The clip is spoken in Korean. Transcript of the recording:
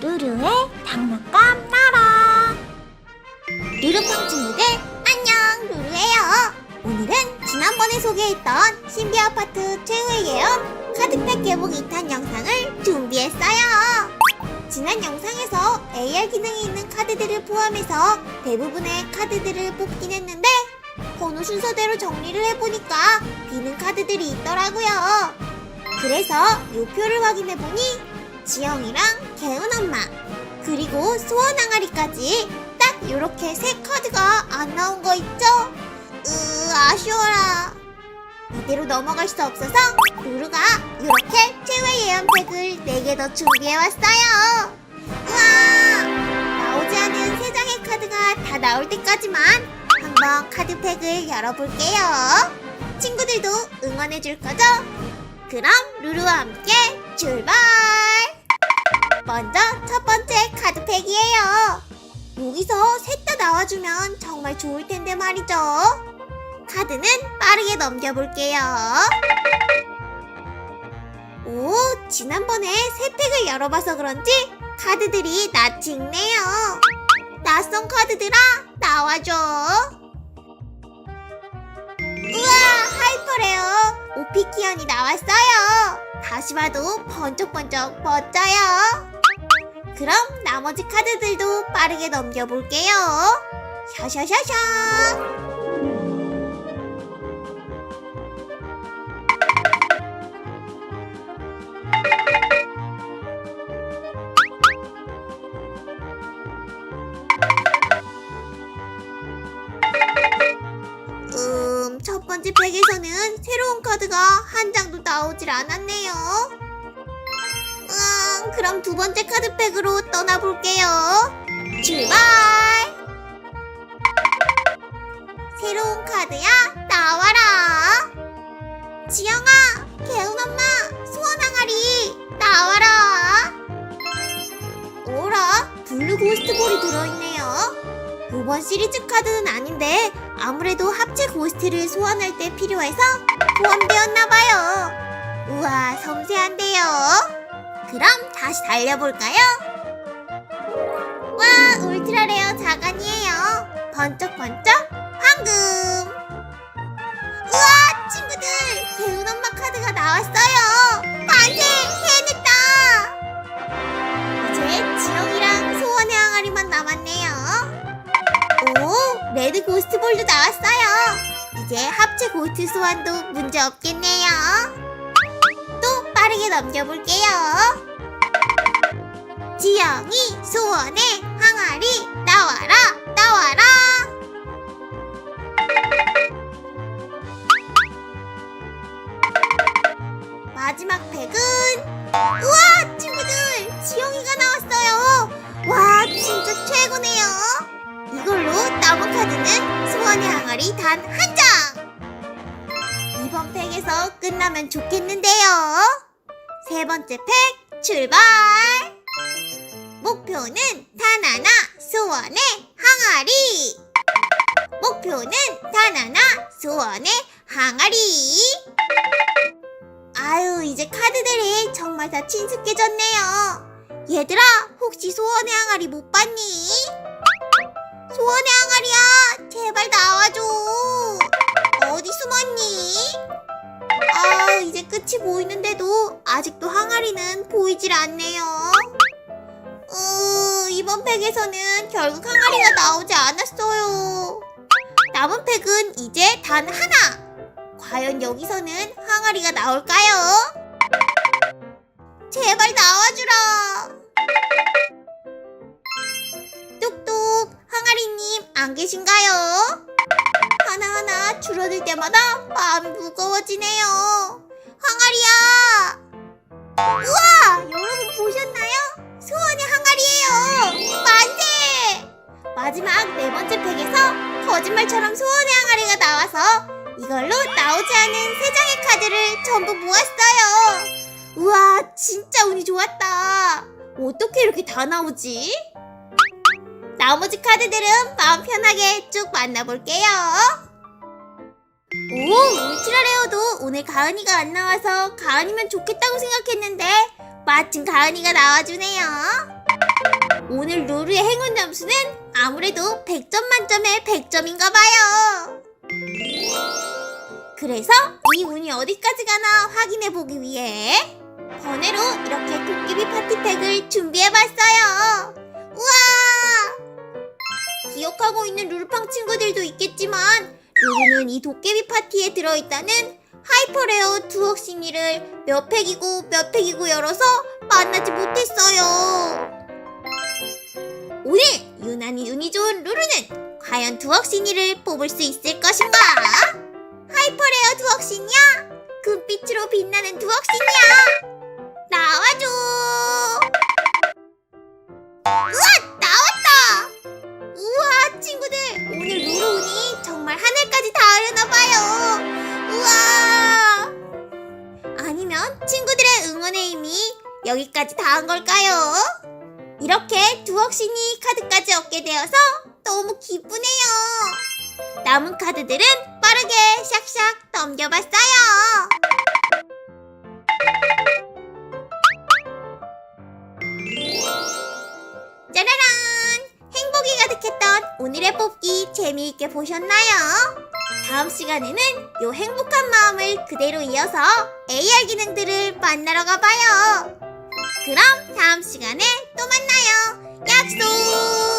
루루의 장난감 나라. 루루팡 친구들 안녕. 루루예요. 오늘은 지난번에 소개했던 신비 아파트 최후의 예언 카드팩 개봉 2탄 영상을 준비했어요. 지난 영상에서 AR 기능이 있는 카드들을 포함해서 대부분의 카드들을 뽑긴 했는데 번호 순서대로 정리를 해보니까 비는 카드들이 있더라고요. 그래서 요 표를 확인해보니 지영이랑 개운 엄마 그리고 소원 항아리까지 딱 이렇게 세 카드가 안 나온 거 있죠? 으 아쉬워라 이대로 넘어갈 수 없어서 루루가 이렇게 최후의 예언팩을 4개 더 준비해왔어요 우와 나오지 않은 세 장의 카드가 다 나올 때까지만 한번 카드팩을 열어볼게요 친구들도 응원해줄 거죠? 그럼 루루와 함께 출발! 먼저 첫 번째 카드팩이에요. 여기서 셋 다 나와주면 정말 좋을 텐데 말이죠. 카드는 빠르게 넘겨볼게요. 오, 지난번에 세 팩을 열어봐서 그런지 카드들이 낯이 익네요. 낯선 카드들아, 나와줘. 우와, 하이퍼레어. 오피키언이 나왔어요. 다시 봐도 번쩍번쩍 멋져요. 그럼 나머지 카드들도 빠르게 넘겨볼게요. 샤샤샤샤. 음, 첫 번째 팩에서는 새로운 카드가 한 장도 나오질 않았네요. 음, 그럼 두 번째 카드팩으로 떠나볼게요. 출발! 새로운 카드야, 나와라! 지영아, 개운 엄마, 소원 항아리, 나와라! 오라, 블루 고스트볼이 들어있네요. 이번 시리즈 카드는 아닌데 아무래도 합체 고스트를 소환할 때 필요해서 포함되었나봐요. 우와, 섬세한데요. 그럼 다시 달려볼까요? 와, 울트라 레어 자간이에요. 번쩍번쩍 황금. 우와, 친구들, 개운 엄마 카드가 나왔어요. 만세, 해냈다. 이제 지영이랑 소원의 항아리만 남았네요. 오, 레드 고스트볼도 나왔어요. 이제 합체 고스트 소환도 문제 없겠네요. 또 빠르게 넘겨볼게요. 지영이 소원의 항아리 나와라 나와라. 마지막 팩은 우와 친구들 지영이가 나왔어요. 와 진짜 최고네요. 이걸로 남은 카드는 소원의 항아리 단 한 장! 이번 팩에서 끝나면 좋겠는데요. 세 번째 팩 출발! 목표는 단 하나 소원의 항아리! 목표는 단 하나 소원의 항아리! 아유, 이제 카드들이 정말 다 친숙해졌네요. 얘들아, 혹시 소원의 항아리 못 봤니? 소원의 항아리야 제발 나와줘 어디 숨었니? 아 이제 끝이 보이는데도 아직도 항아리는 보이질 않네요 으, 이번 팩에서는 결국 항아리가 나오지 않았어요 남은 팩은 이제 단 하나 과연 여기서는 항아리가 나올까요? 제발 나와주라 뚝뚝 항아리님 안 계신가요? 줄어들 때마다 마음이 무거워지네요. 항아리야! 우와! 여러분 보셨나요? 소원의 항아리예요. 만세! 마지막 네 번째 팩에서 거짓말처럼 소원의 항아리가 나와서 이걸로 나오지 않은 세 장의 카드를 전부 모았어요. 우와, 진짜 운이 좋았다. 어떻게 이렇게 다 나오지? 나머지 카드들은 마음 편하게 쭉 만나볼게요. 오, 울트라 레어도 오늘 가은이가 안 나와서 가은이면 좋겠다고 생각했는데 마침 가은이가 나와주네요. 오늘 루루의 행운 점수는 아무래도 100점 만점에 100점인가 봐요. 그래서 이 운이 어디까지 가나 확인해 보기 위해 번외로 이렇게 도깨비 파티팩을 준비해 봤어요. 우와! 기억하고 있는 루루팡 친구들도 있겠지만 루루는 이 도깨비 파티에 들어있다는 하이퍼레어 두억신이를 몇 팩이고 몇 팩이고 열어서 만나지 못했어요. 오늘 유난히 운이 좋은 루루는 과연 두억 신이를 뽑을 수 있을 것인가? 하이퍼레어 두억 신이야? 금빛으로 빛나는 두억 신이야? 나와줘! 우와! 나왔다! 우와 친구들 오늘 루루 여기까지 닿은 걸까요? 이렇게 두억신이 카드까지 얻게 되어서 너무 기쁘네요 남은 카드들은 빠르게 샥샥 넘겨봤어요 짜라란 행복이 가득했던 오늘의 뽑기 재미있게 보셨나요? 다음 시간에는 요 행복한 마음을 그대로 이어서 AR 기능들을 만나러 가봐요. 그럼 다음 시간에 또 만나요. 약속!